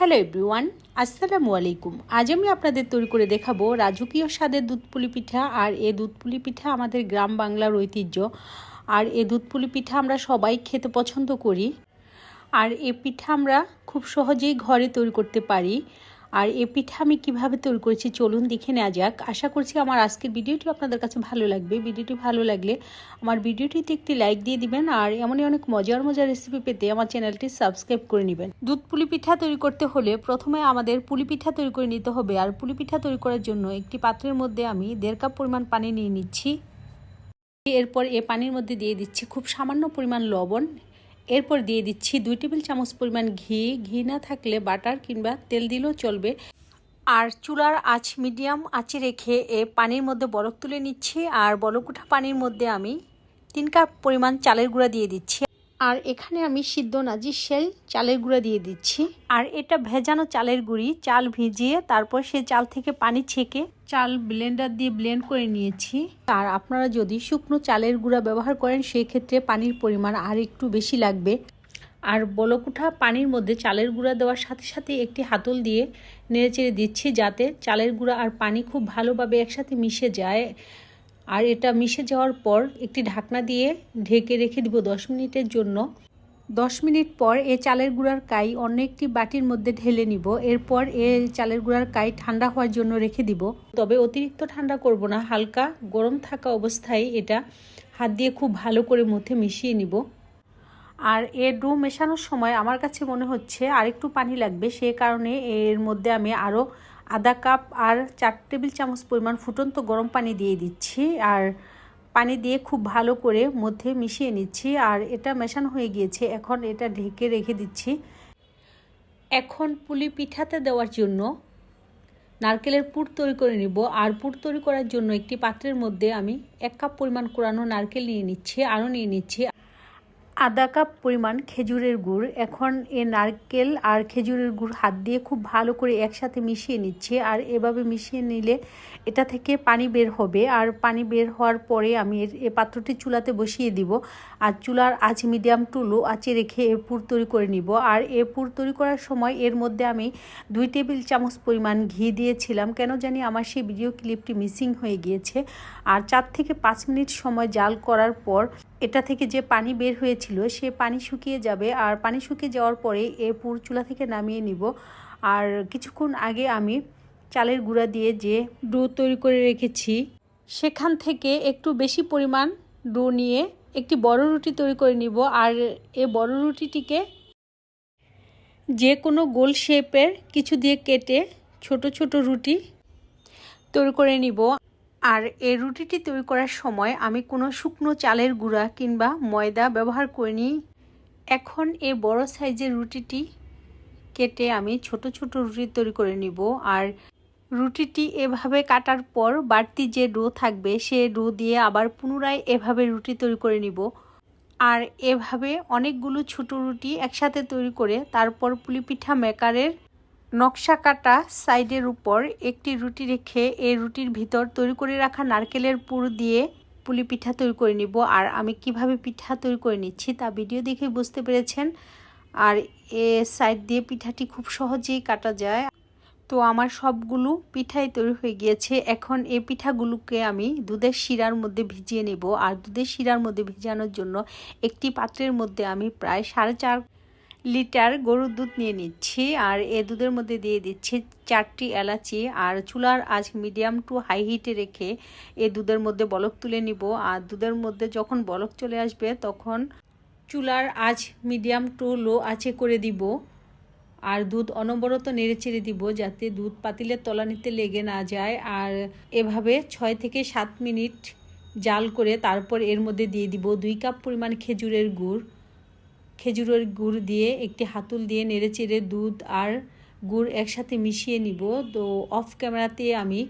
Hello everyone, আসসালামু আলাইকুম। আজ আমি আপনাদের তৈরি করে দেখাবো রাজকীয় স্বাদের দুধ পুলি পিঠা আর এ দুধ পুলি পিঠা আমাদের গ্রাম বাংলার ঐতিহ্য। আর এ দুধ পুলি পিঠা আমরা সবাই খেতে পছন্দ করি। আর এ পিঠা আমরা খুব সহজেই ঘরে তৈরি করতে পারি। আর এ পিঠা আমি কীভাবে তৈরি করেছি চলুন দেখে নেওয়া যাক। আশা করছি আমার আজকের ভিডিওটি আপনাদের কাছে ভালো লাগবে। ভিডিওটি ভালো লাগলে আমার ভিডিওটিতে একটি লাইক দিয়ে দিবেন আর এমনই অনেক মজার মজার রেসিপি পেতে আমার চ্যানেলটি সাবস্ক্রাইব করে নেবেন। দুধ পুলি পিঠা তৈরি করতে হলে প্রথমে আমাদের পুলি পিঠা তৈরি করে নিতে হবে আর পুলি পিঠা তৈরি করার জন্য একটি পাত্রের মধ্যে আমি দেড় কাপ পরিমাণ পানি নিয়ে নিচ্ছি। এরপর এ পানির মধ্যে দিয়ে দিচ্ছি খুব সামান্য পরিমাণ লবণ। এরপর দিয়ে দিচ্ছি দুই টেবিল চামচ পরিমাণ ঘি। ঘি না থাকলে বাটার কিংবা তেল দিলেও চলবে। আর চুলার আঁচ মিডিয়াম আঁচে রেখে এ পানির মধ্যে বরফ তুলে নিচ্ছি। আর বরফ পানির মধ্যে আমি তিন কাপ পরিমাণ চালের গুঁড়া দিয়ে দিচ্ছি। আর এখানে আমি সিদ্ধ নাজির শেল চালের গুঁড়া দিয়ে দিচ্ছি। আর এটা ভেজানো চালের গুঁড়ি, চাল ভিজিয়ে তারপর সে চাল থেকে পানি ছেঁকে চাল ব্লেন্ডার দিয়ে ব্লেন্ড করে নিয়েছি। আর আপনারা যদি শুকনো চালের গুঁড়া ব্যবহার করেন সেই ক্ষেত্রে পানির পরিমাণ আর একটু বেশি লাগবে। আর বলকুঠা পানির মধ্যে চালের গুঁড়া দেওয়ার সাথে সাথে একটি হাতল দিয়ে নেড়েচেড়ে দিচ্ছি যাতে চালের গুঁড়া আর পানি খুব ভালোভাবে একসাথে মিশে যায়। আর এটা মিশে যাওয়ার পর একটি ঢাকনা দিয়ে ঢেকে রেখে দিব দশ মিনিটের জন্য। দশ মিনিট পর এ চালের গুঁড়ার কাই অন্য একটি বাটির মধ্যে ঢেলে নিব। এরপর এ চালের গুঁড়ার কাই ঠান্ডা হওয়ার জন্য রেখে দিব। তবে অতিরিক্ত ঠান্ডা করব না, হালকা গরম থাকা অবস্থায় এটা হাত দিয়ে খুব ভালো করে মধ্যে মিশিয়ে নিব। আর এ ডো মেশানোর সময় আমার কাছে মনে হচ্ছে আরেকটু পানি লাগবে, সে কারণে এর মধ্যে আমি আরও আধা কাপ আর চার টেবিল চামচ পরিমাণ ফুটন্ত গরম পানি দিয়ে দিচ্ছি আর পানি দিয়ে খুব ভালো করে মধ্যে মিশিয়ে নিচ্ছি আর এটা মেশানো হয়ে গিয়েছে। এখন এটা ঢেকে রেখে দিচ্ছি। এখন পুলি পিঠাতে দেওয়ার জন্য নারকেলের পুর তৈরি করে নিব। আর পুর তৈরি করার জন্য একটি পাত্রের মধ্যে আমি এক কাপ পরিমাণ কোরানো নারকেল নিয়ে নিচ্ছি, আরও নিয়ে নিচ্ছি। আধা কাপ পরিমাণ খেজুরের গুড়। এখন এ নারকেল আর খেজুরের গুড় হাত দিয়ে খুব ভালো করে একসাথে মিশিয়ে নিচ্ছে। আর এভাবে মিশিয়ে নিলে এটা থেকে পানি বের হবে। আর পানি বের হওয়ার পরে আমি এর, এ পাত্রটি চুলাতে বসিয়ে দিব। আর চুলার আঁচ মিডিয়াম টু লো আঁচে রেখে এ পুর তৈরি করে নিব। আর এ পুর তৈরি করার সময় এর মধ্যে আমি দুই টেবিল চামচ পরিমাণ ঘি দিয়েছিলাম। কেন জানি আমার সেই ভিডিও ক্লিপটি মিসিং হয়ে গিয়েছে। আর চার থেকে পাঁচ মিনিট সময় জাল করার পর এটা থেকে যে পানি বের হয়েছিল, সে পানি শুকিয়ে যাবে। আর পানি শুকিয়ে যাওয়ার পরে এ পুর চুলা থেকে নামিয়ে নিব। আর কিছুক্ষণ আগে আমি চালের গুঁড়া দিয়ে যে ডো তৈরি করে রেখেছি, সেখান থেকে একটু বেশি পরিমাণ ডো নিয়ে একটি বড় রুটি তৈরি করে নিব। আর এ বড় রুটিটিকে যে কোনো গোল শেপের কিছু দিয়ে কেটে ছোট ছোট রুটি তৈরি করে নিব। আর এই রুটিটি তৈরি করার সময় আমি কোনো শুকনো চালের গুঁড়া কিংবা ময়দা ব্যবহার করিনি। এখন এই বড় সাইজের রুটিটি কেটে আমি ছোট ছোট রুটি তৈরি করে নিব। আর রুটিটি এভাবে কাটার পর বাড়তি যে ডো থাকবে, সে ডো দিয়ে আবার পুনরায় এভাবে রুটি তৈরি করে নিব। আর এভাবে অনেকগুলো ছোট রুটি একসাথে তৈরি করে তারপর পুলিপিঠা মেকারের নকশা কাটা সাইডের উপর একটি রুটি রেখে এই রুটির ভিতর তৈরি করে রাখা নারকেলের পুর দিয়ে পুলি পিঠা তৈরি করে নিব। আর আমি কীভাবে পিঠা তৈরি করে নিচ্ছি তা ভিডিও দেখে বুঝতে পেরেছেন। আর এ সাইড দিয়ে পিঠাটি খুব সহজেই কাটা যায়। তো আমার সবগুলো পিঠাই তৈরি হয়ে গিয়েছে। এখন এই পিঠাগুলোকে আমি দুধের শিরার মধ্যে ভিজিয়ে নেব। আর দুধের শিরার মধ্যে ভিজানোর জন্য একটি পাত্রের মধ্যে আমি প্রায় সাড়ে চার লিটার গরুর দুধ নিয়ে নিচ্ছি, আর এ দুধের মধ্যে দিয়ে দিচ্ছি চারটি এলাচি, আর চুলার আজ মিডিয়াম টু হাই হিটে রেখে এ দুধের মধ্যে বলক তুলে নিব। আর দুধের মধ্যে যখন বলক চলে আসবে, তখন চুলার আজ মিডিয়াম টু লো আঁচে করে দিব। আর দুধ অনবরত নেড়ে চেড়ে দিব যাতে দুধ পাতিলের তলানিতে লেগে না যায়। আর এভাবে ছয় থেকে সাত মিনিট জাল করে তারপর এর মধ্যে দিয়ে দিব দুই কাপ পরিমাণ খেজুরের গুড়। খেজুরের গুড় দিয়ে একটি হাতুল দিয়ে নেড়ে চেড়ে দুধ আর গুড় একসাথে মিশিয়ে নিব। তো অফ ক্যামেরাতে আমি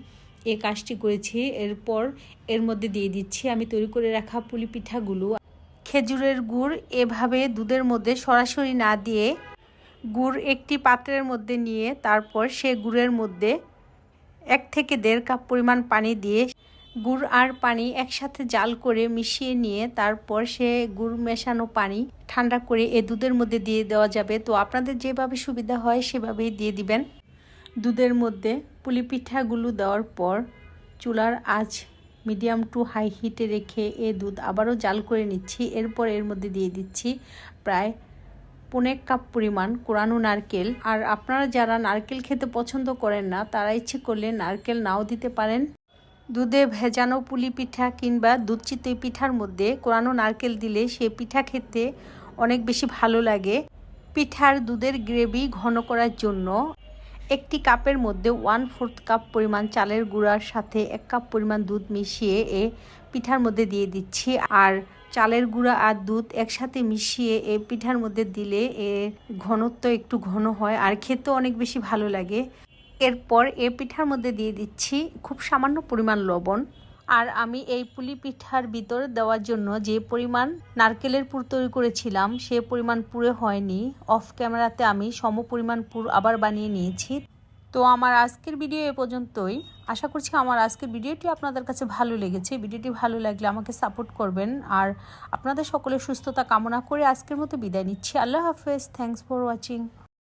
এ কাজটি করেছি। এরপর এর মধ্যে দিয়ে দিচ্ছি। আমি তৈরি করে রাখা পুলি পিঠাগুলো। খেজুরের গুড় এভাবে দুধের মধ্যে সরাসরি না দিয়ে গুড় একটি পাত্রের মধ্যে নিয়ে তারপর সে গুড়ের মধ্যে এক থেকে দেড় কাপ পরিমাণ পানি দিয়ে গুড় আর পানি একসাথে জাল করে মিশিয়ে নিয়ে তারপর সে গুড় মেশানো পানি ঠান্ডা করে এ দুধের মধ্যে দিয়ে দেওয়া যাবে। তো আপনাদের যেভাবে সুবিধা হয় সেভাবেই দিয়ে দিবেন। দুধের মধ্যে পুলি পিঠাগুলো দেওয়ার পর চুলার আঁচ মিডিয়াম টু হাই হিটে রেখে এ দুধ আবারও জাল করে নিচ্ছি। এরপর এর মধ্যে দিয়ে দিচ্ছি প্রায় পনেক কাপ পরিমাণ কোরানো নারকেল। আর আপনারা যারা নারকেল খেতে পছন্দ করেন না, তারা ইচ্ছে করলে নারকেল নাও দিতে পারেন। দুধে ভেজানো পুলি পিঠা কিংবা দুধ চিতই পিঠার মধ্যে কোরানো নারকেল দিলে সে পিঠা খেতে অনেক বেশি ভালো লাগে। পিঠার দুধের গ্রেভি ঘন করার জন্য একটি কাপের মধ্যে ওয়ান ফোর্থ কাপ পরিমাণ চালের গুঁড়ার সাথে এক কাপ পরিমাণ দুধ মিশিয়ে এ পিঠার মধ্যে দিয়ে দিচ্ছি। আর চালের গুঁড়া আর দুধ একসাথে মিশিয়ে এ পিঠার মধ্যে দিলে এ ঘনত্ব একটু ঘন হয় আর খেতেও অনেক বেশি ভালো লাগে। এরপর এ পিঠার মধ্যে দিয়ে দিচ্ছি খুব সামান্য পরিমাণ লবণ। আর আমি এই পুলি পিঠার ভিতর দেওয়ার জন্য যে পরিমাণ নারকেলের পুর তৈরি করেছিলাম, সে পরিমাণ পুরে হয়নি। অফ ক্যামেরাতে আমি সম পরিমাণ পুর আবার বানিয়ে নিয়েছি। তো আমার আজকের ভিডিও এ পর্যন্তই। আশা করছি আমার আজকের ভিডিওটি আপনাদের কাছে ভালো লেগেছে। ভিডিওটি ভালো লাগলে আমাকে সাপোর্ট করবেন। আর আপনাদের সকলের সুস্থতা কামনা করে আজকের মতো বিদায় নিচ্ছি। আল্লাহ হাফেজ। Thanks for watching